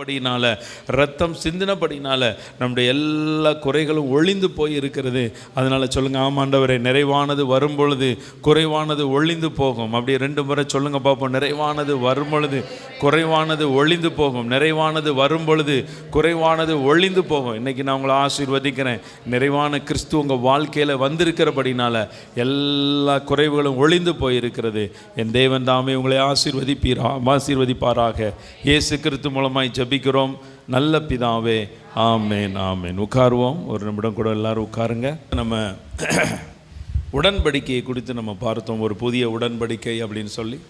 படினால ரத்தம் சிந்தினபடினால நம்முடைய எல்லா குறைகளும் ஒளிந்து போய் இருக்கிறது அதனால சொல்லுங்க ஆமாண்டவரே நிறைவானது வரும்பொழுது குறைவானது ஒளிந்து போகும். அப்படி ரெண்டு முறை சொல்லுங்க பார்ப்போம். நிறைவானது வரும் பொழுது குறைவானது ஒளிந்து போகும். நிறைவானது வரும்பொழுது குறைவானது ஒளிந்து போகும். இன்னைக்கு நான் உங்களை ஆசீர்வதிக்கிறேன். நிறைவான கிறிஸ்து உங்கள் வாழ்க்கையில் வந்திருக்கிறபடினால எல்லா குறைவுகளும் ஒளிந்து போயிருக்கிறது. என் தேவன் தாமே உங்களை ஆசீர்வதிப்பீரா ஆசீர்வதிப்பாராக. இயேசு கிறிஸ்து மூலமாய் ஜெபிக்கிறோம் நல்ல பிதாவே ஆமேன் ஆமேன். உட்காருவோம். ஒரு நிமிடம் கூட எல்லாரும் உட்காருங்க. நம்ம உடன்படிக்கையை குறித்து நம்ம பார்த்தோம். ஒரு புதிய உடன்படிக்கை அப்படின்னு சொல்லி.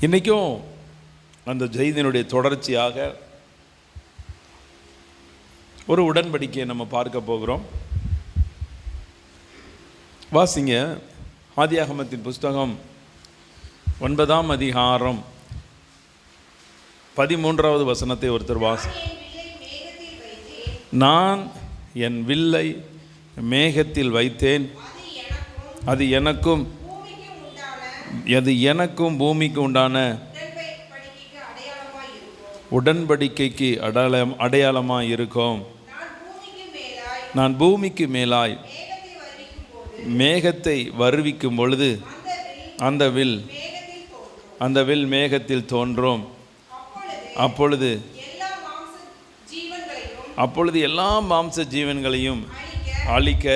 இன்றைக்கும் அந்த ஜெய்தினுடைய தொடர்ச்சியாக ஒரு உடன்படிக்கையை நம்ம பார்க்க போகிறோம். வாசிங்க. ஆதியாகமத்தின் புஸ்தகம் ஒன்பதாம் அதிகாரம். பதிமூன்றாவது வசனத்தை ஒருத்தர் வாசி நான் என் வில்லை மேகத்தில் வைத்தேன். அது எனக்கும் அது எனக்கும் பூமிக்கு உண்டான உடன்படிக்கைக்கு அடையாளம் அடையாளமாக இருக்கும். நான் பூமிக்கு மேலாய் மேகத்தை வருவிக்கும் பொழுது அந்த வில் அந்த வில் மேகத்தில் தோன்றும். அப்பொழுது அப்பொழுது எல்லா மாம்ச ஜீவன்களையும் அழிக்க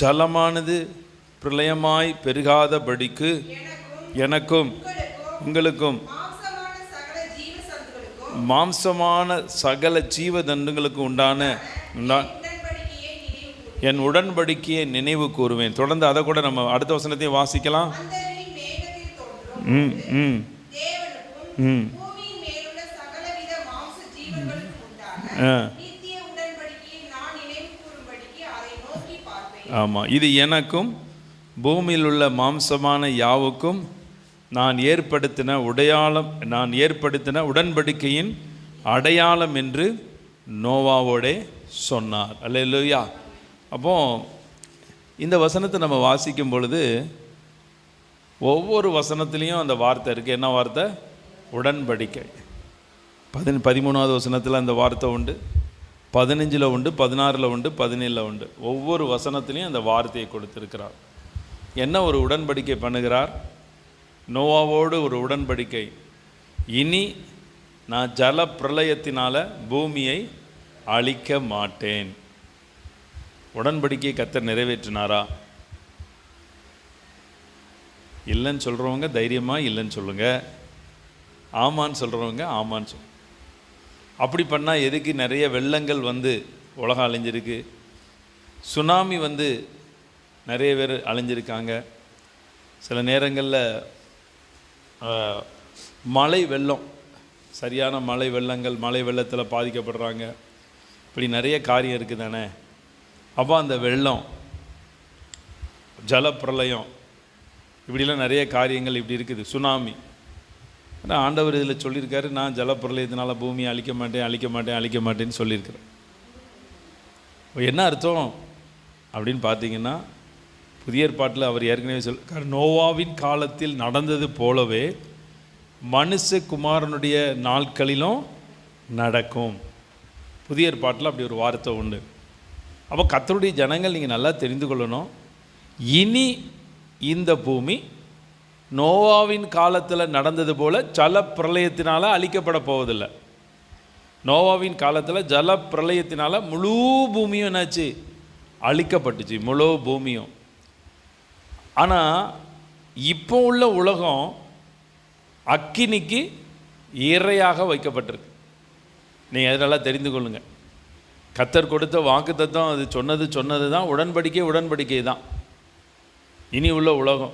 ஜலமானது பிரளயமாய் பெருகாதபடிக்கு எனக்கும் உங்களுக்கும் மாம்சமான சகல ஜீவ தண்டுகளுக்கு உண்டான உண்டா- என் உடன்படிக்கையை நினைவு கூறுவேன். தொடர்ந்து அதை கூட நம்ம அடுத்த வசனத்தையும் வாசிக்கலாம். ம் ம். ம். ஆமாம் இது எனக்கும் பூமியில் உள்ள மாம்சமான யாவுக்கும் நான் ஏற்படுத்தின உடையாளம் நான் ஏற்படுத்தின உடன்படிக்கையின் அடையாளம் என்று நோவாவோடே சொன்னார். அல்லேலூயா. அப்போ இந்த வசனத்தை நம்ம வாசிக்கும் பொழுது ஒவ்வொரு வசனத்துலேயும் அந்த வார்த்தை இருக்குது என்ன வார்த்தை? உடன்படிக்கை. பதின பதிமூணாவது வசனத்தில் அந்த வார்த்தை உண்டு. பதினஞ்சில் உண்டு பதினாறில் உண்டு பதினேழில் உண்டு. ஒவ்வொரு வசனத்துலேயும் அந்த வார்த்தையை கொடுத்துருக்கிறார். என்ன ஒரு உடன்படிக்கை பண்ணுகிறார்? நோவாவோடு ஒரு உடன்படிக்கை. இனி நான் ஜல பிரளயத்தினால் பூமியை அழிக்க மாட்டேன். உடன்படிக்கையை கத்தர் நிறைவேற்றினாரா? இல்லைன்னு சொல்கிறவங்க தைரியமாக இல்லைன்னு சொல்லுங்கள் ஆமான்னு சொல்கிறவங்க ஆமான்னு சொல். அப்படி பண்ணால் எதுக்கு நிறைய வெள்ளங்கள் வந்து உலகம் அழிஞ்சிருக்கு? சுனாமி வந்து நிறைய பேர் அழிஞ்சிருக்காங்க. சில நேரங்களில் மழை வெள்ளம் சரியான மழை வெள்ளங்கள் மழை வெள்ளத்தில் பாதிக்கப்படுறாங்க. இப்படி நிறைய காரியம் இருக்குது தானே அப்போ அந்த வெள்ளம் ஜலப்பிரளயம் இப்படிலாம் நிறைய காரியங்கள் இப்படி இருக்குது. சுனாமி. ஆனால் ஆண்டவர் இதில் சொல்லியிருக்காரு நான் ஜலப்பிரளயத்தினால பூமியை அழிக்க மாட்டேன் அழிக்க மாட்டேன் அழிக்க மாட்டேன்னு சொல்லியிருக்கிறேன் என்ன அர்த்தம்? அப்படின்னு பார்த்தீங்கன்னா புதிய ஏற்பாட்டில் அவர் ஏற்கனவே சொல் நோவாவின் காலத்தில் நடந்தது போலவே மனுஷகுமாரனுடைய நாட்களிலும் நடக்கும். புதிய ஏற்பாட்டில் அப்படி ஒரு வார்த்தை உண்டு. அப்போ கத்தருடைய ஜனங்கள் நீங்கள் நல்லா தெரிந்து கொள்ளணும். இனி இந்த பூமி நோவாவின் காலத்தில் நடந்தது போல் ஜல பிரளயத்தினால் அழிக்கப்பட போவதில்லை. நோவாவின் காலத்தில் ஜல பிரளயத்தினால் முழு பூமியும் என்னாச்சு? அழிக்கப்பட்டுச்சு முழு பூமியும். ஆனால் இப்போ உள்ள உலகம் அக்கினிக்கு இறையாக வைக்கப்பட்டிருக்கு. நீங்கள் அதெல்லாம் தெரிந்து கொள்ளுங்கள் கத்தர் கொடுத்த வாக்கு தத்துவம் அது சொன்னது சொன்னது தான் உடன்படிக்கை உடன்படிக்கை தான் இனி உள்ள உலகம்.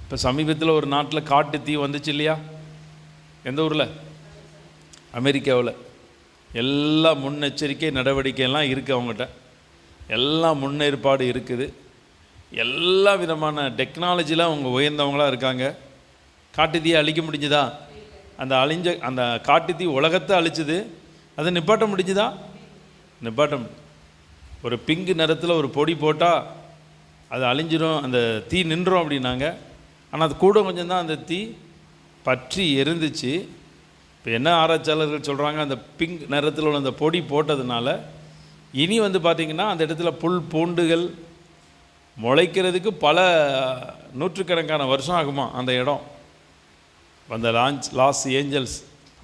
இப்போ சமீபத்தில் ஒரு நாட்டில் காட்டு தீ வந்துச்சு இல்லையா? எந்த ஊரில்? அமெரிக்காவில். எல்லா முன்னெச்சரிக்கை நடவடிக்கையெல்லாம் இருக்குது அவங்ககிட்ட. எல்லா முன்னேற்பாடு இருக்குது. எல்லா விதமான டெக்னாலஜிலாம் அவங்க உயர்ந்தவங்களாக இருக்காங்க. காட்டு தீயை அழிக்க முடிஞ்சுதா? அந்த அழிஞ்ச அந்த காட்டு தீ உலகத்தை அழிச்சுது. அதை நிப்பாட்ட முடிஞ்சுதா? நிப்பாட்டம். ஒரு பிங்க் நிறத்தில் ஒரு பொடி போட்டால் அது அழிஞ்சிரும் அந்த தீ நின்றோம் அப்படின்னாங்க. ஆனால் அது கூட கொஞ்சம் தான் அந்த தீ பற்றி எரிந்துச்சு. இப்போ என்ன ஆராய்ச்சியாளர்கள் சொல்கிறாங்க அந்த பிங்க் நிறத்தில் உள்ள அந்த பொடி போட்டதுனால இனி வந்து பார்த்திங்கன்னா அந்த இடத்துல புல் பூண்டுகள் முளைக்கிறதுக்கு பல நூற்றுக்கணக்கான வருஷம் ஆகுமா அந்த இடம். அந்த லான்ச் லாஸ் ஏஞ்சல்ஸ்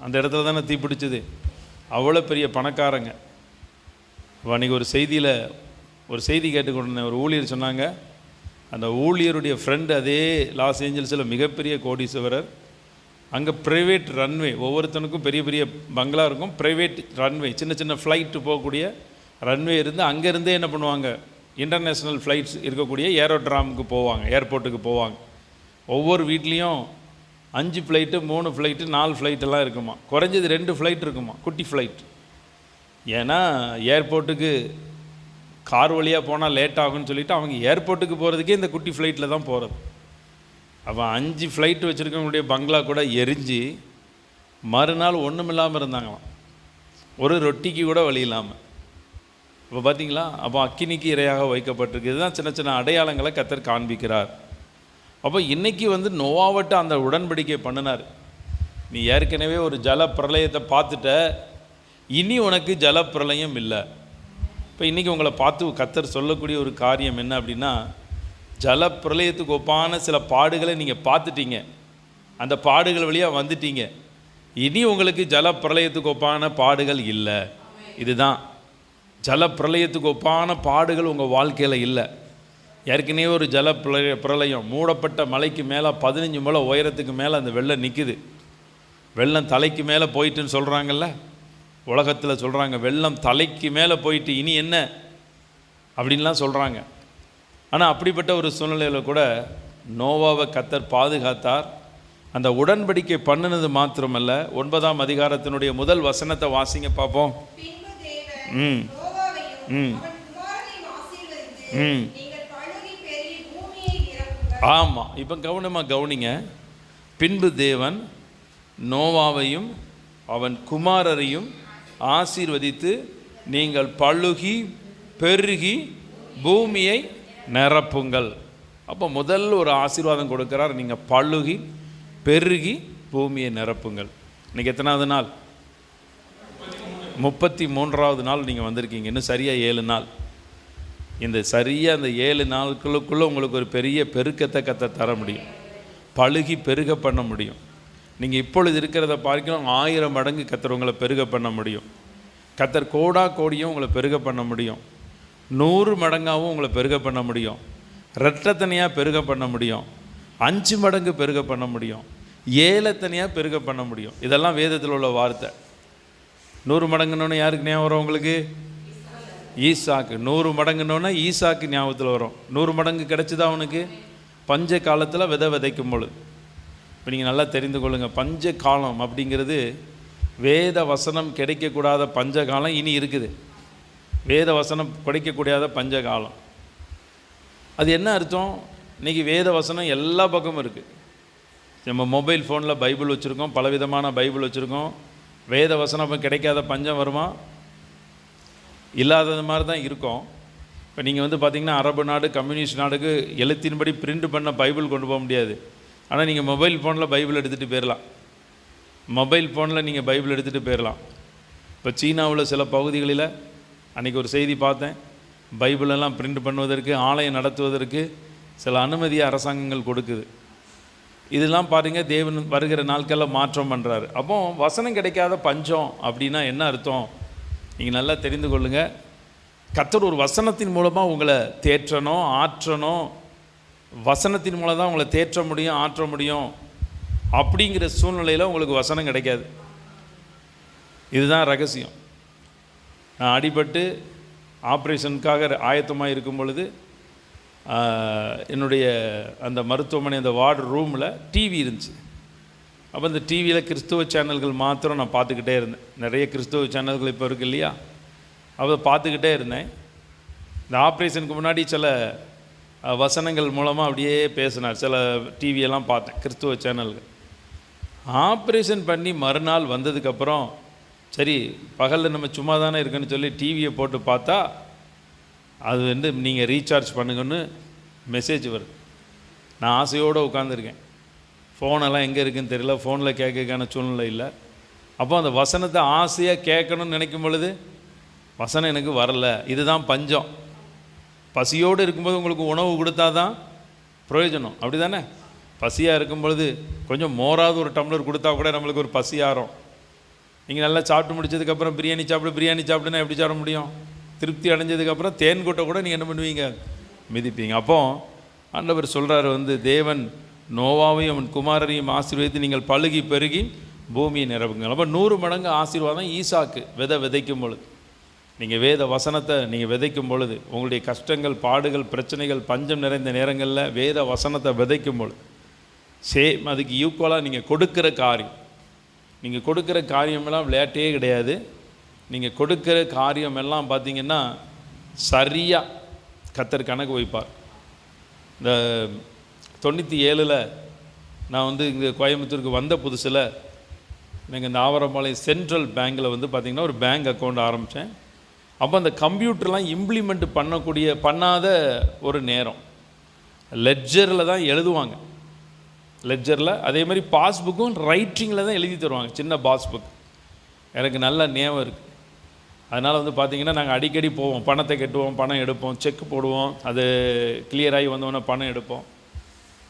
அந்த இடத்துல தானே தீப்பிடிச்சது அவ்வளோ பெரிய பணக்காரங்க. அன்றைக்கி அன்னைக்கு ஒரு செய்தியில் ஒரு செய்தி கேட்டுக்கொண்டிருந்தேன் ஒரு ஊழியர் சொன்னாங்க அந்த ஊழியருடைய ஃப்ரெண்டு அதே லாஸ் ஏஞ்சல்ஸில் மிகப்பெரிய கோடீஸ்வரர். அங்கே ப்ரைவேட் ரன்வே ஒவ்வொருத்தனுக்கும் பெரிய பெரிய பங்களா இருக்கும் ப்ரைவேட் ரன்வே சின்ன சின்ன ஃப்ளைட்டு போகக்கூடிய ரன்வே இருந்து அங்கேருந்தே என்ன பண்ணுவாங்க? இன்டர்நேஷ்னல் ஃப்ளைட்ஸ் இருக்கக்கூடிய ஏரோட்ராமுக்கு போவாங்க ஏர்போர்ட்டுக்கு போவாங்க. ஒவ்வொரு வீட்லேயும் அஞ்சு ஃப்ளைட்டு மூணு ஃப்ளைட்டு நாலு ஃப்ளைட்டெல்லாம் இருக்குமா? குறைஞ்சது ரெண்டு ஃப்ளைட் இருக்குமா? குட்டி ஃப்ளைட் ஏன்னா ஏர்போர்ட்டுக்கு கார் வழியாக போனால் லேட் ஆகும்னு சொல்லிவிட்டு அவங்க ஏர்போர்ட்டுக்கு போகிறதுக்கே இந்த குட்டி ஃப்ளைட்டில் தான் போகிறது அவன் அஞ்சு ஃப்ளைட் வச்சுருக்கவங்களுடைய பங்களா கூட எரிஞ்சு மறுநாள் ஒன்றும் இல்லாமல் இருந்தாங்களாம். ஒரு ரொட்டிக்கு கூட வழி இல்லாமல் இப்போ பார்த்தீங்களா அப்போ அக்கினிக்கு இரையாக வைக்கப்பட்டிருக்கு. இதுதான் சின்ன சின்ன அடையாளங்களை கத்தர் காண்பிக்கிறார். அப்போ இன்றைக்கி வந்து நோவாவட்ட அந்த உடன்படிக்கை பண்ணினார். நீ ஏற்கனவே ஒரு ஜல பிரளயத்தை பார்த்துட்ட. இனி உனக்கு ஜல பிரளயம் இல்லை. இப்போ இன்றைக்கி உங்களை பார்த்து கத்தர் சொல்லக்கூடிய ஒரு காரியம் என்ன அப்படின்னா ஜல பிரளயத்துக்கு ஒப்பான சில பாடுகளை நீங்கள் பார்த்துட்டீங்க. அந்த பாடுகள் வழியாக வந்துட்டீங்க. இனி உங்களுக்கு ஜல பிரளயத்துக்கு ஒப்பான பாடுகள் இல்லை. இதுதான். ஜல பிரளயத்துக்கு ஒப்பான பாடுகள் உங்கள் வாழ்க்கையில் இல்லை. ஏற்கனவே ஒரு ஜல பிரளய பிரளயம் மூடப்பட்ட மலைக்கு மேலே பதினஞ்சு முளை உயரத்துக்கு மேலே அந்த வெள்ளம் நிற்குது வெள்ளம் தலைக்கு மேலே போயிட்டுன்னு சொல்கிறாங்கல்ல உலகத்தில் சொல்கிறாங்க வெள்ளம் தலைக்கு மேலே போயிட்டு இனி என்ன? அப்படின்லாம் சொல்கிறாங்க ஆனால் அப்படிப்பட்ட ஒரு சூழ்நிலையில் கூட நோவாவை கத்தர் பாதுகாத்தார். அந்த உடன்படிக்கை பண்ணினது மாத்திரமல்ல ஒன்பதாம் அதிகாரத்தினுடைய முதல் வசனத்தை வாசிங்க பார்ப்போம். ம். ம். ம். ஆமாம் இப்போ கவனமாக கவனிங்க. பின்பு தேவன் நோவாவையும் அவன் குமாரரையும் ஆசீர்வதித்து நீங்கள் பழுகி பெருகி பூமியை நிரப்புங்கள். அப்போ முதல் ஒரு ஆசீர்வாதம் கொடுக்குறார் நீங்கள் பழுகி பெருகி பூமியை நிரப்புங்கள். இன்றைக்கி எத்தனாவது நாள்? முப்பத்தி மூன்றாவது நாள் நீங்கள் வந்திருக்கீங்க. இன்னும் சரியாக ஏழு நாள். இந்த சரியாக அந்த ஏழு நாட்களுக்குள்ளே உங்களுக்கு ஒரு பெரிய பெருக்கத்தை கத்த தர முடியும். பழுகி பெருக பண்ண முடியும். நீங்கள் இப்பொழுது இருக்கிறத பார்க்கலாம் ஆயிரம் மடங்கு கத்தர் உங்களை பெருக பண்ண முடியும். கத்தர் கோடா கோடியும் உங்களை பெருக பண்ண முடியும். நூறு மடங்காகவும் உங்களை பெருக பண்ண முடியும். ரெட்டத்தனையாக பெருக பண்ண முடியும். அஞ்சு மடங்கு பெருக பண்ண முடியும். ஏழத்தனையாக பெருக பண்ண முடியும். இதெல்லாம் வேதத்தில் உள்ள வார்த்தை. நூறு மடங்குனோன்னு யாருக்கு ஞாபகம் வரும் உங்களுக்கு? ஈசாக்கு. நூறு மடங்குனோன்னா ஈசாக்கு ஞாபகத்தில் வரும். நூறு மடங்கு கிடச்சிதா அவனுக்கு பஞ்ச காலத்தில் விதை விதைக்கும் பொழுது. இப்போ நீங்கள் நல்லா தெரிந்து கொள்ளுங்கள் பஞ்ச காலம் அப்படிங்கிறது வேத வசனம் கிடைக்கக்கூடாத பஞ்ச காலம் இனி இருக்குது. வேத வசனம் கிடைக்கக்கூடாத பஞ்ச காலம் அது என்ன அர்த்தம்? இன்றைக்கி வேத வசனம் எல்லா பக்கமும் இருக்குது நம்ம மொபைல் ஃபோனில் பைபிள் வச்சுருக்கோம் பலவிதமான பைபிள் வச்சுருக்கோம். வேத வசனம் இப்போ கிடைக்காத பஞ்சம் வருமா? இல்லாதது மாதிரி தான் இருக்கும். இப்போ நீங்கள் வந்து பார்த்தீங்கன்னா அரபு நாடு கம்யூனிஸ்ட் நாடுக்கு எழுத்தின்படி பிரிண்ட் பண்ண பைபிள் கொண்டு போக முடியாது. ஆனால் நீங்கள் மொபைல் ஃபோனில் பைபிள் எடுத்துகிட்டு போயிடலாம் மொபைல் ஃபோனில் நீங்கள் பைபிள் எடுத்துகிட்டு போயிடலாம் இப்போ சீனாவில் சில பகுதிகளில் அன்றைக்கி ஒரு செய்தி பார்த்தேன். பைபிளெல்லாம் பிரிண்ட் பண்ணுவதற்கு ஆலயம் நடத்துவதற்கு சில அனுமதியை அரசாங்கங்கள் கொடுக்குது. இதெல்லாம் பாருங்கள் தேவன் வருகிற நாட்களில் மாற்றம் பண்ணுறாரு அப்போ வசனம் கிடைக்காத பஞ்சம் அப்படின்னா என்ன அர்த்தம்? நீங்கள் நல்லா தெரிந்து கொள்ளுங்கள் கத்தர் ஒரு வசனத்தின் மூலமாக உங்களை தேற்றணும் ஆற்றணும் வசனத்தின் மூலம் தான் உங்களை தேற்ற முடியும் ஆற்ற முடியும். அப்படிங்கிற சூழ்நிலையில் உங்களுக்கு வசனம் கிடைக்காது. இதுதான் ரகசியம். நான் அடிபட்டு ஆப்ரேஷனுக்காக ஆயத்தமாக இருக்கும் பொழுது என்னுடைய அந்த மருத்துவமனை அந்த வார்டு ரூமில் டிவி இருந்துச்சு. அப்போ இந்த டிவியில் கிறிஸ்துவ சேனல்கள் மாத்திரம் நான் பார்த்துக்கிட்டே இருந்தேன். நிறைய கிறிஸ்துவ சேனல்கள் இப்போ இருக்குது இல்லையா? அதை பார்த்துக்கிட்டே இருந்தேன். இந்த ஆப்ரேஷனுக்கு முன்னாடி சில வசனங்கள் மூலமாக அப்படியே பேசினார். சில டிவியெல்லாம் பார்த்தேன் கிறிஸ்துவ சேனல்கள். ஆப்ரேஷன் பண்ணி மறுநாள் வந்ததுக்கப்புறம் சரி பகலில் நம்ம சும்மா தானே இருக்குன்னு சொல்லி டிவியை போட்டு பார்த்தா அது வந்து நீங்கள் ரீசார்ஜ் பண்ணுங்கன்னு மெசேஜ் வருது. நான் ஆசையோடு உட்காந்துருக்கேன் ஃபோனெல்லாம் எங்கே இருக்குன்னு தெரியல ஃபோனில் கேட்கறதுக்கான சூழ்நிலை இல்லை. அப்போ அந்த வசனத்தை ஆசையாக கேட்கணும்னு நினைக்கும் பொழுது வசனம் எனக்கு வரல. இதுதான் பஞ்சம். பசியோடு இருக்கும்போது உங்களுக்கு உணவு கொடுத்தா தான் பிரயோஜனம். அப்படி தானே பசியாக இருக்கும் பொழுது கொஞ்சம் மோராவது ஒரு டம்ளர் கொடுத்தா கூட நம்மளுக்கு ஒரு பசி ஆறும். நீங்கள் நல்லா சாப்பிட்டு முடிச்சதுக்கப்புறம் பிரியாணி சாப்பிடு பிரியாணி சாப்பிடுன்னா எப்படி சாப்பிட முடியும்? திருப்தி அடைஞ்சதுக்கப்புறம் தேன் கொட்டை கூட நீங்கள் என்ன பண்ணுவீங்க? மிதிப்பீங்க. அப்போ ஆண்டவர் சொல்கிறாரு வந்து தேவன் நோவாவையும் அவன் குமாரரையும் ஆசீர்வதித்து நீங்கள் பழுகி பெருகி பூமியை நிரப்புங்க அப்போ நூறு மடங்கு ஆசீர்வாதம் ஈசாக்கு விதை விதைக்கும் பொழுது. நீங்கள் வேத வசனத்தை நீங்கள் விதைக்கும் பொழுது உங்களுடைய கஷ்டங்கள் பாடுகள் பிரச்சனைகள் பஞ்சம் நிறைந்த நேரங்களில் வேத வசனத்தை விதைக்கும் பொழுது சேம் அதுக்கு ஈக்குவலாக நீங்கள் கொடுக்குற காரியம். நீங்கள் கொடுக்குற காரியமெல்லாம் விளையாட்டே கிடையாது. நீங்கள் கொடுக்குற காரியம் எல்லாம் பார்த்தீங்கன்னா சரியாக கத்தர் கணக்கு வைப்பார். இந்த தொண்ணூற்றி ஏழில் நான் வந்து இங்கே கோயம்புத்தூருக்கு வந்த புதுசில் நீங்கள் இந்த ஆவரம்பாளையம் சென்ட்ரல் பேங்க்கில் வந்து பார்த்திங்கன்னா ஒரு பேங்க் அக்கௌண்ட் ஆரம்பித்தேன் அப்போ அந்த கம்ப்யூட்டர்லாம் இம்ப்ளிமெண்ட் பண்ணக்கூடிய பண்ணாத ஒரு நேரம். லெட்ஜரில் தான் எழுதுவாங்க. லெட்ஜரில் அதே மாதிரி பாஸ்புக்கும் ரைட்டிங்கில் தான் எழுதி தருவாங்க சின்ன பாஸ்புக் எனக்கு நல்ல ஞாபகம் இருக்குது அதனால் வந்து பார்த்திங்கன்னா நாங்கள் அடிக்கடி போவோம். பணத்தை கட்டுவோம் பணம் எடுப்போம் செக் போடுவோம். அது கிளியராகி வந்தோன்னே பணம் எடுப்போம்.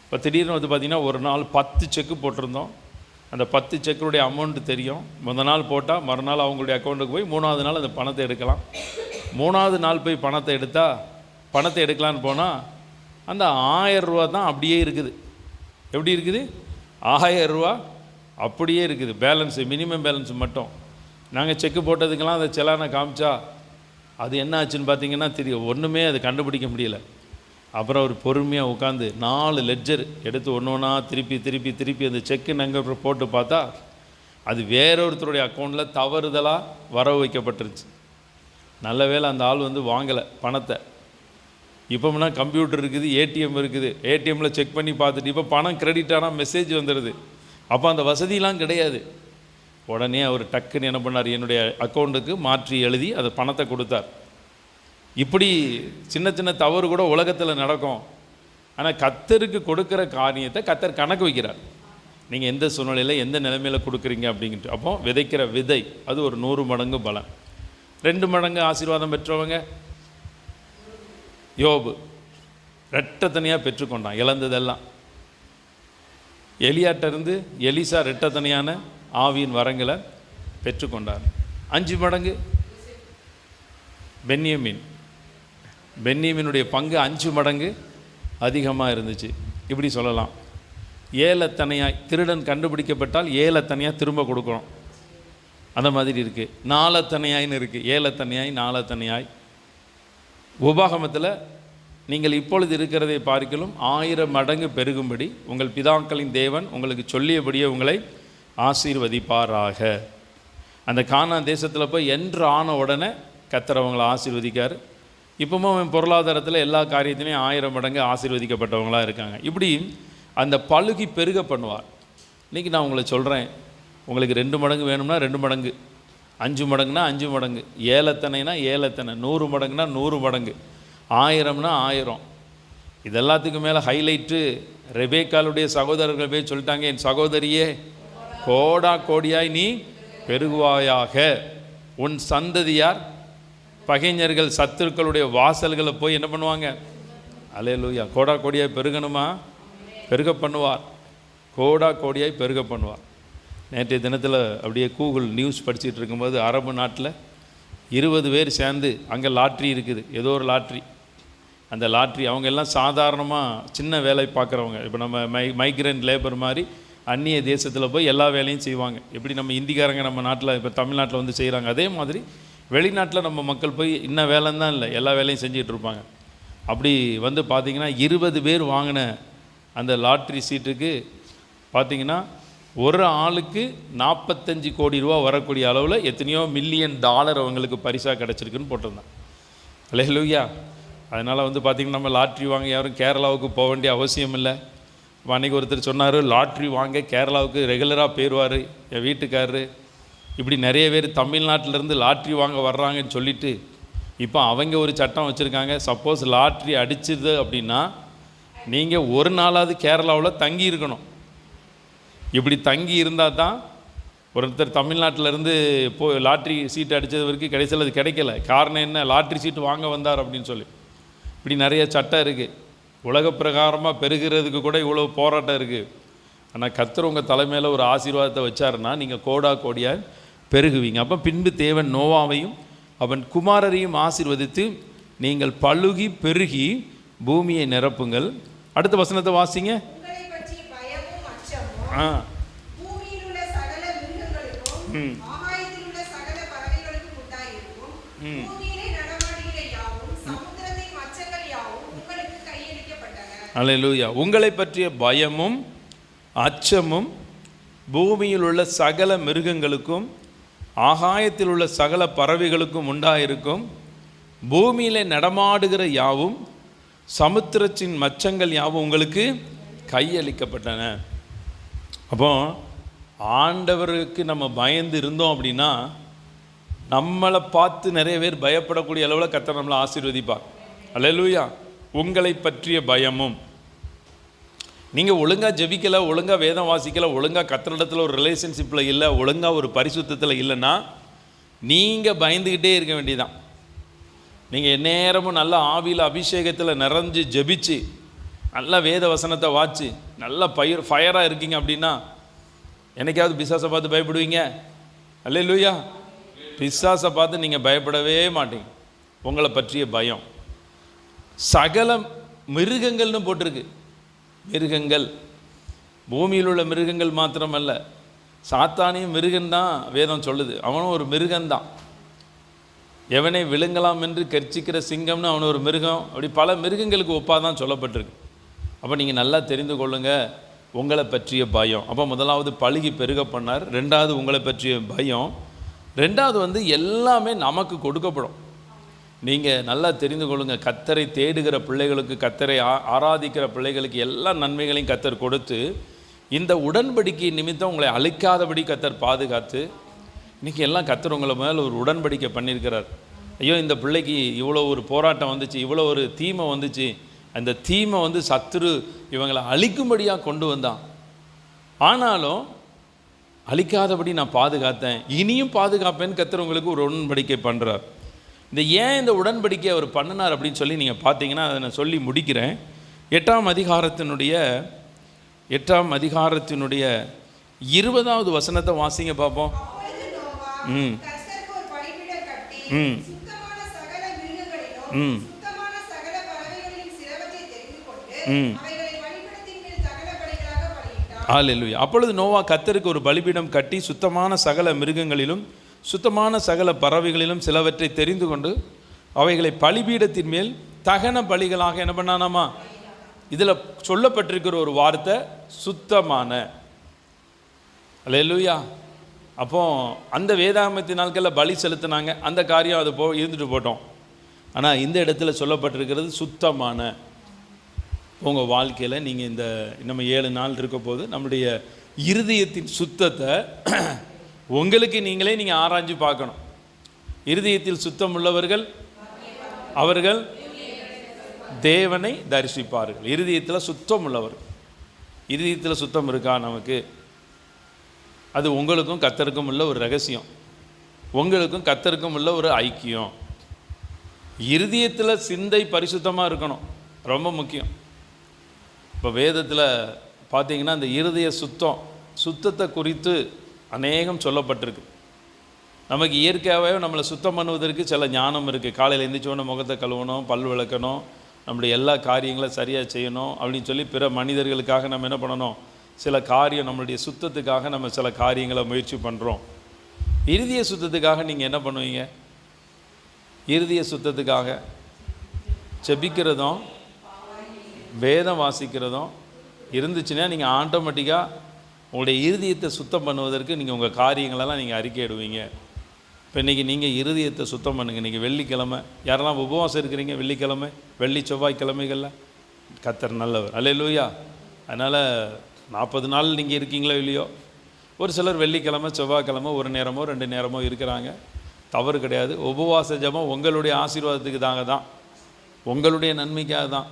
இப்போ திடீர்னு வந்து பார்த்திங்கன்னா ஒரு நாள் பத்து செக்கு போட்டிருந்தோம். அந்த பத்து செக்குடைய அமௌண்ட் தெரியும். முத நாள் போட்டால் மறுநாள் அவங்களுடைய அக்கௌண்ட்டுக்கு போய் மூணாவது நாள் அந்த பணத்தை எடுக்கலாம். மூணாவது நாள் போய் பணத்தை எடுத்தால் பணத்தை எடுக்கலான்னு போனால் அந்த ஆயிரம் ரூபா தான் அப்படியே இருக்குது. எப்படி இருக்குது? ஆயிரம் ரூபா அப்படியே இருக்குது. பேலன்ஸு மினிமம் பேலன்ஸ் மட்டும். நாங்கள் செக்கு போட்டதுக்கெல்லாம் அதை செலானை காமிச்சா அது என்ன ஆச்சுன்னு பார்த்தீங்கன்னா தெரியும். ஒன்றுமே அதை கண்டுபிடிக்க முடியல. அப்புறம் அவர் பொறுமையாக உட்காந்து நாலு லெட்ஜர் எடுத்து ஒன்று ஒன்றா திருப்பி திருப்பி திருப்பி அந்த செக்கு நாங்கள் போட்டு பார்த்தா அது வேறொருத்தருடைய அக்கௌண்ட்டில் தவறுதலாக வரவு வைக்கப்பட்டுருச்சு நல்ல வேளை அந்த ஆள் வந்து வாங்கலை பணத்தை. இப்போம்னா கம்ப்யூட்டர் இருக்குது ஏடிஎம் இருக்குது. ஏடிஎம்மில் செக் பண்ணி பார்த்துட்டு இப்போ பணம் கிரெடிட் ஆனால் மெசேஜ் வந்துடுது அப்போ அந்த வசதியெலாம் கிடையாது. உடனே அவர் டக்குன்னு என்ன பண்ணார்? என்னுடைய அக்கௌண்ட்டுக்கு மாற்றி எழுதி அந்த பணத்தை கொடுத்தார். இப்படி சின்ன சின்ன தவறு கூட உலகத்தில் நடக்கும். ஆனால் கத்தருக்கு கொடுக்குற காரியத்தை கத்தர் கணக்கு வைக்கிறார். நீங்கள் எந்த சூழ்நிலையில் எந்த நிலைமையில் கொடுக்குறீங்க அப்படின்ட்டு அப்போ விதைக்கிற விதை அது ஒரு நூறு மடங்கு பலன். ரெண்டு மடங்கு ஆசீர்வாதம் பெற்றவங்க யோபு ரெட்டத்தனியாக பெற்றுக்கொண்டான் இழந்ததெல்லாம். எலியாட்டிருந்து எலிசா ரெட்டத்தனியான ஆவியின் வரங்களை பெற்றுக்கொண்டார். அஞ்சு மடங்கு பென்யமின். பென்னியமினுடைய பங்கு அஞ்சு மடங்கு அதிகமாக இருந்துச்சு. இப்படி சொல்லலாம். ஏலத்தனையாய் திருடன் கண்டுபிடிக்கப்பட்டால் ஏலத்தனையாக திரும்ப கொடுக்கணும். அந்த மாதிரி இருக்குது நாலத்தனையாய்னு இருக்குது ஏலத்தனையாய் நாலத்தனையாய். உபாகமத்தில் நீங்கள் இப்பொழுது இருக்கிறதை பார்க்கலும் ஆயிரம் மடங்கு பெருகும்படி உங்கள் பிதாக்களின் தேவன் உங்களுக்கு சொல்லியபடியே உங்களை ஆசீர்வதிப்பாராக. அந்த கானான் தேசத்தில் போய் என்று ஆன உடனே கத்துறவங்களை ஆசீர்வதிக்கார். இப்பவும் அவன் பொருளாதாரத்தில் எல்லா காரியத்திலையும் ஆயிரம் மடங்கு ஆசீர்வதிக்கப்பட்டவங்களாக இருக்காங்க. இப்படி அந்த பழுகி பெருக பண்ணுவார். இன்றைக்கி நான் உங்களை சொல்கிறேன் உங்களுக்கு ரெண்டு மடங்கு வேணும்னா ரெண்டு மடங்கு அஞ்சு மடங்குனா அஞ்சு மடங்கு ஏலத்தனைனா ஏலத்தனை நூறு மடங்குனா நூறு மடங்கு ஆயிரம்னா ஆயிரம். இது எல்லாத்துக்கும் மேலே ஹைலைட்டு ரெபேக்காலுடைய சகோதரர்கள் போய் சொல்லிட்டாங்க என் சகோதரியே கோடா கோடியாய் நீ பெருகுவாயாக. உன் சந்ததியார் பகைஞர்கள் சத்துருக்களுடைய வாசல்களை போய் என்ன பண்ணுவாங்க? அலையலூயா கோடா கோடியாய் பெருகணுமா? பெருக பண்ணுவார். கோடா கோடியாய் பெருக பண்ணுவார். நேற்றைய தினத்தில் அப்படியே கூகுள் நியூஸ் படிச்சுட்டு இருக்கும்போது அரபு நாட்டில் இருபது பேர் சேர்ந்து அங்கே லாட்ரி இருக்குது. ஏதோ ஒரு லாட்ரி. அந்த லாட்ரி அவங்க எல்லாம் சாதாரணமாக சின்ன வேலை பார்க்குறவங்க. இப்போ நம்ம மை மைக்ரண்ட் லேபர் மாதிரி அந்நிய தேசத்தில் போய் எல்லா வேலையும் செய்வாங்க. எப்படி நம்ம இந்திக்காரங்க நம்ம நாட்டில் இப்போ தமிழ்நாட்டில் வந்து செய்கிறாங்க அதே மாதிரி வெளிநாட்டில் நம்ம மக்கள் போய் இன்ன வேலைன்னு தான் இல்லை எல்லா வேலையும் செஞ்சுட்டு இருப்பாங்க. அப்படி வந்து பார்த்திங்கன்னா இருபது பேர் வாங்கின அந்த லாட்ரி சீட்டுக்கு பார்த்திங்கன்னா ஒரு ஆளுக்கு நாற்பத்தஞ்சு கோடி ரூபா வரக்கூடிய அளவில் எத்தனையோ மில்லியன் டாலர் அவங்களுக்கு பரிசாக கிடச்சிருக்குன்னு போட்டிருந்தேன். அல்ல அல்லேலூயா. அதனால் வந்து பார்த்திங்கன்னா நம்ம லாட்ரி வாங்க யாரும் கேரளாவுக்கு போக வேண்டிய அவசியம் இல்லை. அன்றைக்கி ஒருத்தர் சொன்னார் லாட்ரி வாங்க கேரளாவுக்கு ரெகுலராக போயிடுவார் என் வீட்டுக்காரரு. இப்படி நிறைய பேர் தமிழ்நாட்டிலேருந்து லாட்ரி வாங்க வர்றாங்கன்னு சொல்லிட்டு இப்போ அவங்க ஒரு சட்டம் வச்சுருக்காங்க. சப்போஸ் லாட்ரி அடிச்சிது அப்படின்னா நீங்கள் ஒரு நாளாவது கேரளாவில் தங்கி இருக்கணும். இப்படி தங்கி இருந்தால் தான் ஒருத்தர் தமிழ்நாட்டிலேருந்து போ லாட்ரி சீட் அடித்தது வரைக்கும் கடைசியில் அது கிடைக்கல. காரணம் என்ன? லாட்ரி சீட்டு வாங்க வந்தார் அப்படின்னு சொல்லி. இப்படி நிறைய சட்டம் இருக்குது உலக பிரகாரமாக பெருகிறதுக்கு கூட இவ்வளோ போராட்டம் இருக்குது ஆனால் கர்த்தர் உங்கள் தலைமையில் ஒரு ஆசீர்வாதத்தை வச்சாருன்னா நீங்கள் கோடா கோடியாக பெருகுவீங்க. அப்போ பின்பு தேவன் நோவாவையும் அவன் குமாரரையும் ஆசீர்வதித்து நீங்கள் பழுகி பெருகி பூமியை நிரப்புங்கள். அடுத்த வசனத்தை வாசிங்க. ஆ. ம். ம். சகல உங்களை பற்றிய பயமும் அச்சமும் பூமியில் உள்ள சகல மிருகங்களுக்கும் ஆகாயத்தில் உள்ள சகல பறவைகளுக்கும் உண்டாயிருக்கும். பூமியிலே நடமாடுகிற யாவும் சமுத்திரத்தின் மச்சங்கள் யாவும் உங்களுக்கு கையளிக்கப்பட்டன. அப்போ ஆண்டவருக்கு நம்ம பயந்து இருந்தோம் அப்படின்னா நம்மளை பார்த்து நிறைய பேர் பயப்படக்கூடிய அளவில் கர்த்தர் நம்மளை ஆசீர்வதிப்பார். அல்லேலூயா. உங்களை பற்றிய பயமும். நீங்கள் ஒழுங்காக ஜெபிக்கலை ஒழுங்காக வேதம் வாசிக்கலை ஒழுங்காக கத்தரிடத்தில் ஒரு ரிலேஷன்ஷிப்பில் இல்லை ஒழுங்காக ஒரு பரிசுத்தத்தில் இல்லைன்னா நீங்கள் பயந்துக்கிட்டே இருக்க வேண்டியதான் நீங்கள் எந்நேரமும் நல்ல ஆவியில் அபிஷேகத்தில் நிறைஞ்சு ஜெபிச்சு நல்ல வேத வசனத்தை வாச்சு நல்ல பயிர் ஃபயராக இருக்கீங்க அப்படின்னா என்னைக்காவது பிசாசை பார்த்து பயப்படுவீங்க? அல்ல லூயா பிசாசை பார்த்து நீங்கள் பயப்படவே மாட்டீங்க. உங்களை பற்றிய பயம். சகல மிருகங்கள்னு போட்டிருக்கு. மிருகங்கள். பூமியில் உள்ள மிருகங்கள் மாத்திரமல்ல. சாத்தானியும் மிருகன்தான் வேதம் சொல்லுது. அவனும் ஒரு மிருகன்தான் எவனை விழுங்கலாம் என்று கர்ச்சிக்கிற சிங்கம்னு அவன் ஒரு மிருகம். அப்படி பல மிருகங்களுக்கு ஒப்பாக தான் சொல்லப்பட்டிருக்கு. அப்போ நீங்கள் நல்லா தெரிந்து கொள்ளுங்கள் உங்களை பற்றிய பயம். அப்போ முதலாவது பழுகி பெருக பண்ணார். ரெண்டாவது உங்களை பற்றிய பயம். ரெண்டாவது வந்து எல்லாமே நமக்கு கொடுக்கப்படும். நீங்கள் நல்லா தெரிந்து கொள்ளுங்கள் கத்தரை தேடுகிற பிள்ளைகளுக்கு கத்தரை ஆ- ஆராதிக்கிற பிள்ளைகளுக்கு எல்லா நன்மைகளையும் கத்தர் கொடுத்து இந்த உடன்படிக்கை நிமித்தம் உங்களை அழிக்காதபடி கத்தர் பாதுகாத்து இன்னைக்கு எல்லாம் கத்தர் உங்களை மேலே ஒரு உடன்படிக்கை பண்ணியிருக்கிறார். ஐயோ இந்த பிள்ளைக்கு இவ்வளோ ஒரு போராட்டம் வந்துச்சு இவ்வளோ ஒரு தீமை வந்துச்சு. அந்த தீமை வந்து சத்துரு இவங்களை அழிக்கும்படியாக கொண்டு வந்தான். ஆனாலும் அழிக்காதபடி நான் பாதுகாத்தேன். இனியும் பாதுகாப்பேன்னு கத்தர் உங்களுக்கு ஒரு உடன்படிக்கை பண்ணுறார் இந்த ஏன் இந்த உடன்படிக்கை அவர் பண்ணினார் அப்படின்னு சொல்லி நீங்கள் பார்த்தீங்கன்னா அதை நான் சொல்லி முடிக்கிறேன் எட்டாம் அதிகாரத்தினுடைய எட்டாம் அதிகாரத்தினுடைய இருபதாவது வசனத்தை வாசிங்க பார்ப்போம் ம். ம். ம். ம். அவைகளை அப்பொழுது நோவா கத்தருக்கு ஒரு பலிபீடம் கட்டி சுத்தமான சகல மிருகங்களிலும் சுத்தமான சகல பறவைகளிலும் சிலவற்றை தெரிந்து கொண்டு அவைகளை பலிபீடத்தின் மேல் தகன பலிகளாக என்ன பண்ணானாமா? இதில் சொல்லப்பட்டிருக்கிற ஒரு வார்த்தை சுத்தமான. அல்லையா அப்போ அந்த வேதாமத்தின் நாட்களில் பலி செலுத்தினாங்க. அந்த காரியம் அது போ இருந்துட்டு போட்டோம். ஆனால் இந்த இடத்துல சொல்லப்பட்டிருக்கிறது சுத்தமான. உங்கள் வாழ்க்கையில் நீங்கள் இந்த நம்ம ஏழு நாள் இருக்க போது நம்முடைய இருதயத்தின் சுத்தத்தை உங்களுக்கு நீங்களே நீங்கள் ஆராய்ஞ்சு பார்க்கணும். இருதயத்தில் சுத்தம் உள்ளவர்கள் அவர்கள் தேவனை தரிசிப்பார்கள். இருதயத்தில் சுத்தம் உள்ளவர் இருதயத்தில் சுத்தம் இருக்கா நமக்கு? அது உங்களுக்கும் கத்தருக்கும் உள்ள ஒரு ரகசியம். உங்களுக்கும் கத்தருக்கும் உள்ள ஒரு ஐக்கியம். இருதயத்தில் சிந்தை பரிசுத்தமாக இருக்கணும். ரொம்ப முக்கியம். இப்போ வேதத்தில் பார்த்தீங்கன்னா இந்த இருதய சுத்தம் சுத்தத்தை குறித்து அநேகம் சொல்லப்பட்டிருக்கு. நமக்கு இயற்கையாகவே நம்மளை சுத்தம் பண்ணுவதற்கு சில ஞானம் இருக்குது காலையில் எழுந்திரிச்சோடனே முகத்தை கழுவணும் பல் விளக்கணும் நம்முடைய எல்லா காரியங்களும் சரியாக செய்யணும் அப்படின்னு சொல்லி பிற மனிதர்களுக்காக நம்ம என்ன பண்ணணும்? சில காரியம் நம்மளுடைய சுத்தத்துக்காக நம்ம சில காரியங்களை முயற்சி பண்ணுறோம் இறுதிய சுத்தத்துக்காக நீங்கள் என்ன பண்ணுவீங்க? இறுதிய சுத்தத்துக்காக செபிக்கிறதும் வேதம் வாசிக்கிறதும் இருந்துச்சுன்னா நீங்கள் ஆட்டோமேட்டிக்காக உங்களுடைய இருதயத்தை சுத்தம் பண்ணுவதற்கு நீங்கள் உங்கள் காரியங்களெல்லாம் நீங்கள் அறிக்கையிடுவீங்க இப்போ இன்றைக்கி நீங்கள் இருதயத்தை சுத்தம் பண்ணுங்கள் இன்றைக்கி வெள்ளிக்கிழமை யாரெல்லாம் உபவாசம் இருக்கிறீங்க? வெள்ளிக்கிழமை வெள்ளி செவ்வாய்க்கிழமைகளில் கத்தர் நல்லவர். அல்ல அல்லேலூயா. அதனால் நாற்பது நாள் நீங்கள் இருக்கீங்களோ இல்லையோ? ஒரு சிலர் வெள்ளிக்கிழமை செவ்வாய்க்கிழமை ஒரு நேரமோ ரெண்டு நேரமோ இருக்கிறாங்க. தவறு கிடையாது. உபவாச ஜபம் உங்களுடைய ஆசீர்வாதத்துக்கு தாங்க தான். உங்களுடைய நன்மைக்காக தான்.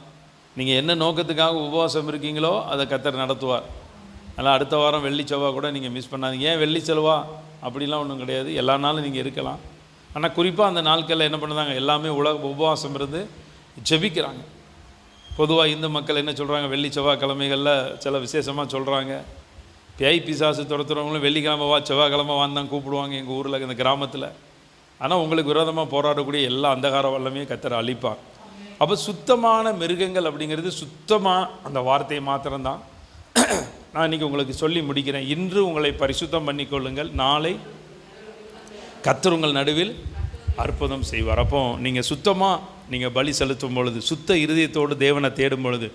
நீங்கள் என்ன நோக்கத்துக்காக உபவாசம் இருக்கீங்களோ அதை கத்தர் நடத்துவார். அதனால் அடுத்த வாரம் வெள்ளி செவ்வாய் கூட நீங்கள் மிஸ் பண்ணாதீங்க. ஏன் வெள்ளி செல்வா? அப்படிலாம் ஒன்றும் கிடையாது. எல்லா நாளும் நீங்கள் இருக்கலாம். ஆனால் குறிப்பாக அந்த நாட்களில் என்ன பண்ணுறாங்க? எல்லாமே உலக உபவாசம் இருந்து ஜெபிக்கிறாங்க. பொதுவாக இந்து மக்கள் என்ன சொல்கிறாங்க வெள்ளி செவ்வாய்க்கிழமைகளில் சில விசேஷமாக சொல்கிறாங்க பேய் பிசாசு துரத்துறவங்களும் வெள்ளிக்கிழமை வா செவ்வாய்க்கிழமை வான்னு தான் கூப்பிடுவாங்க எங்கள் ஊரில் இந்த கிராமத்தில். ஆனால் உங்களுக்கு விரோதமாக போராடக்கூடிய எல்லா அந்தகார வல்லமையும் கத்தரை அழிப்பார். அப்போ சுத்தமான மிருகங்கள் அப்படிங்கிறது சுத்தமாக அந்த வார்த்தையை மாத்திரம்தான். நான் இன்றைக்கி உங்களுக்கு சொல்லி முடிக்கிறேன். இன்று உங்களை பரிசுத்தம் பண்ணிக்கொள்ளுங்கள். நாளை கத்தர் உங்கள் நடுவில் அற்புதம் செய்வார். அப்போ நீங்கள் சுத்தமாக நீங்கள் பலி செலுத்தும் பொழுது சுத்த இருதயத்தோடு தேவனை தேடும் பொழுது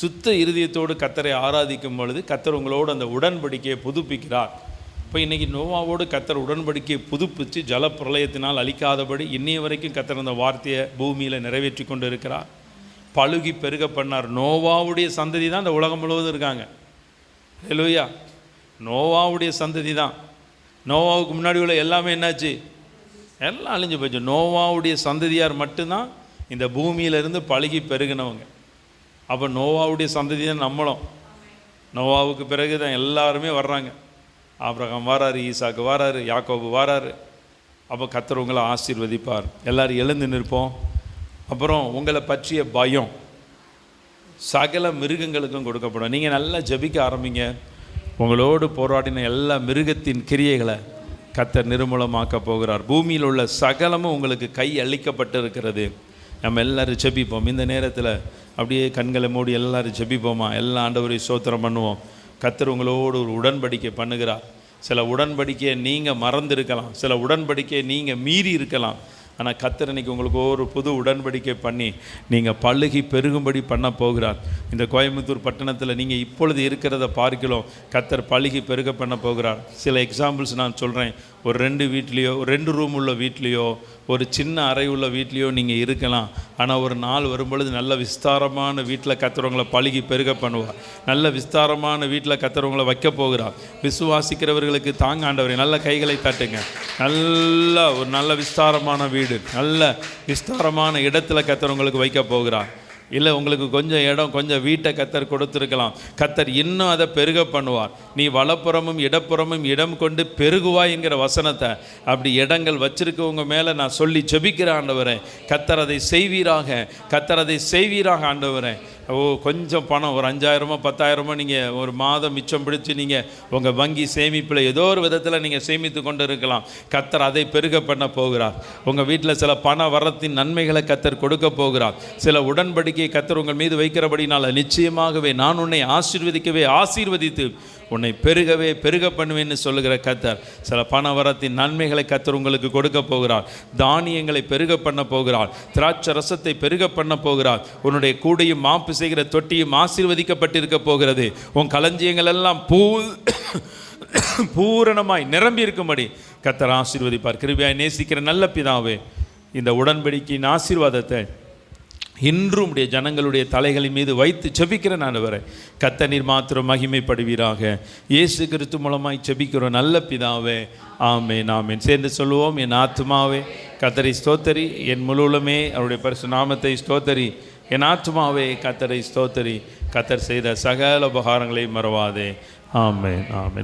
சுத்த இருதயத்தோடு கத்தரை ஆராதிக்கும் பொழுது கத்தர் உங்களோடு அந்த உடன்படிக்கையை புதுப்பிக்கிறார். இப்போ இன்றைக்கி நோவாவோடு கத்தர் உடன்படிக்கையை புதுப்பித்து ஜலப்பிரளயத்தினால் அழிக்காதபடி இன்னைய வரைக்கும் கத்தர் அந்த வார்த்தையை பூமியில் நிறைவேற்றி கொண்டு இருக்கிறார் பழுகி பெருக பண்ணார். நோவாவுடைய சந்ததி தான் இந்த உலகம் முழுவதும் இருக்காங்க. ஹலோயா நோவாவுடைய சந்ததி தான் நோவாவுக்கு முன்னாடி உள்ள எல்லாமே என்னாச்சு? எல்லாம் அழிஞ்சு போச்சு நோவாவுடைய சந்ததியார் மட்டும்தான் இந்த பூமியிலிருந்து பழுகி பெருகினவங்க. அப்போ நோவாவுடைய சந்ததி தான் நம்மளும். நோவாவுக்கு பிறகு தான் எல்லாருமே வர்றாங்க. அப்புறம் வாராரு ஈசாக்கு வாராரு யாக்கோபு வாராரு. அப்போ கத்துறவங்களை ஆசீர்வதிப்பார். எல்லோரும் எழுந்து நிற்போம். அப்புறம் உங்களை பற்றிய பயம். சகல மிருகங்களுக்கும் கொடுக்கப்படும். நீங்கள் நல்லா ஜெபிக்க ஆரம்பிங்க. உங்களோடு போராடின எல்லா மிருகத்தின் கிரியைகளை கத்தர் நிர்மூலமாக்க போகிறார். பூமியில் உள்ள சகலமும் உங்களுக்கு கை அளிக்கப்பட்டு இருக்கிறது நம்ம எல்லோரும் ஜெபிப்போம். இந்த நேரத்தில் அப்படியே கண்களை மூடி எல்லோரும் ஜெபிப்போமா? எல்லா ஆண்டவரையும் சோத்திரம் பண்ணுவோம். கத்தர் உங்களோடு ஒரு உடன்படிக்கை பண்ணுகிறார். சில உடன்படிக்கையை நீங்கள் மறந்துருக்கலாம். சில உடன்படிக்கையை நீங்கள் மீறி இருக்கலாம். ஆனால் கத்தர் இன்றைக்கி உங்களுக்கு ஒரு புது உடன்படிக்கை பண்ணி நீங்கள் பழுகி பெருகும்படி பண்ண போகிறார். இந்த கோயம்புத்தூர் பட்டணத்தில் நீங்கள் இப்பொழுது இருக்கிறத பார்க்கலாம் கத்தர் பழுகி பெருக பண்ண போகிறார். சில எக்ஸாம்பிள்ஸ் நான் சொல்கிறேன் ஒரு ரெண்டு வீட்லேயோ ஒரு ரெண்டு ரூம் உள்ள வீட்லேயோ ஒரு சின்ன அறை உள்ள வீட்லேயோ நீங்கள் இருக்கலாம். ஆனால் ஒரு நாள் வரும்பொழுது நல்ல விஸ்தாரமான வீட்டில் கத்துறவங்களை பழுகி பெருக பண்ணுவார். நல்ல விஸ்தாரமான வீட்டில் கத்துறவங்களை வைக்க போகிறார். விசுவாசிக்கிறவர்களுக்கு தாங்க ஆண்டவரை நல்ல கைகளை தட்டுங்க. நல்ல ஒரு நல்ல விஸ்தாரமான வீடு நல்ல விஸ்தாரமான இடத்துல கத்துறவங்களுக்கு வைக்க போகிறார். இல்லை உங்களுக்கு கொஞ்சம் இடம் கொஞ்சம் வீட்டை கத்தர் கொடுத்துருக்கலாம். கத்தர் இன்னும் அதை பெருக பண்ணுவார். நீ வலப்புறமும் இடப்புறமும் இடம் கொண்டு பெருகுவாய்ங்கிற வசனத்தை அப்படி இடங்கள் வச்சிருக்கவங்க மேலே நான் சொல்லி ஜெபிக்கிற ஆண்டவரேன் கத்தர் அதை செய்வீராக கத்தர் அதை செய்வீராக ஆண்டவரேன் ஓ கொஞ்சம் பணம் ஒரு அஞ்சாயிரமோ பத்தாயிரமோ நீங்கள் ஒரு மாதம் மிச்சம் பிடிச்சி நீங்கள் உங்கள் வங்கி சேமிப்பில் ஏதோ ஒரு விதத்தில் நீங்கள் சேமித்து கொண்டு இருக்கலாம் கத்தர் அதை பெருக பண்ண போகிறார். உங்கள் வீட்டில் சில பண வரத்தின் நன்மைகளை கத்தர் கொடுக்க போகிறார். சில உடன்படிக்கையை கத்தர் உங்கள் மீது வைக்கிறபடினால நிச்சயமாகவே நான் உன்னை ஆசீர்வதிக்கவே ஆசீர்வதித்து உன்னை பெருகவே பெருக பண்ணுவேன்னு சொல்லுகிற கத்தர் சில பண வரத்தின் நன்மைகளை கத்தர் உங்களுக்கு கொடுக்க போகிறார். தானியங்களை பெருக பண்ண போகிறார். திராட்சை ரசத்தை பெருக பண்ண போகிறார். உன்னுடைய கூடையும் மாப்பு செய்கிற தொட்டியும் ஆசீர்வதிக்கப்பட்டிருக்க போகிறது. உன் களஞ்சியங்கள் எல்லாம் பூ பூரணமாய் நிரம்பி இருக்கும்படி கத்தர் ஆசீர்வதிப்பார். கிருபியாய் நேசிக்கிற நல்ல பிதாவே இந்த உடன்படிக்கையின் ஆசீர்வாதத்தை இன்றும் உடைய ஜனங்களுடைய தலைகளின் மீது வைத்து செபிக்கிற ஆண்டவரை கத்த நீர் மாத்திரம் மகிமைப்படுவீராக. இயேசு கிறிஸ்து மூலமாய் செபிக்கிறோம். நல்ல பிதாவே ஆமே நாமே சேர்ந்து சொல்லுவோம் என் ஆத்மாவே கத்தரை ஸ்தோத்தரி. என் முழுவலுமே அவருடைய பரிசு நாமத்தை ஸ்தோத்தரி. என் ஆத்மாவே கத்தரை ஸ்தோத்தரி. கத்தர் செய்த சகல உபகாரங்களை மறவாதே. ஆமே ஆமே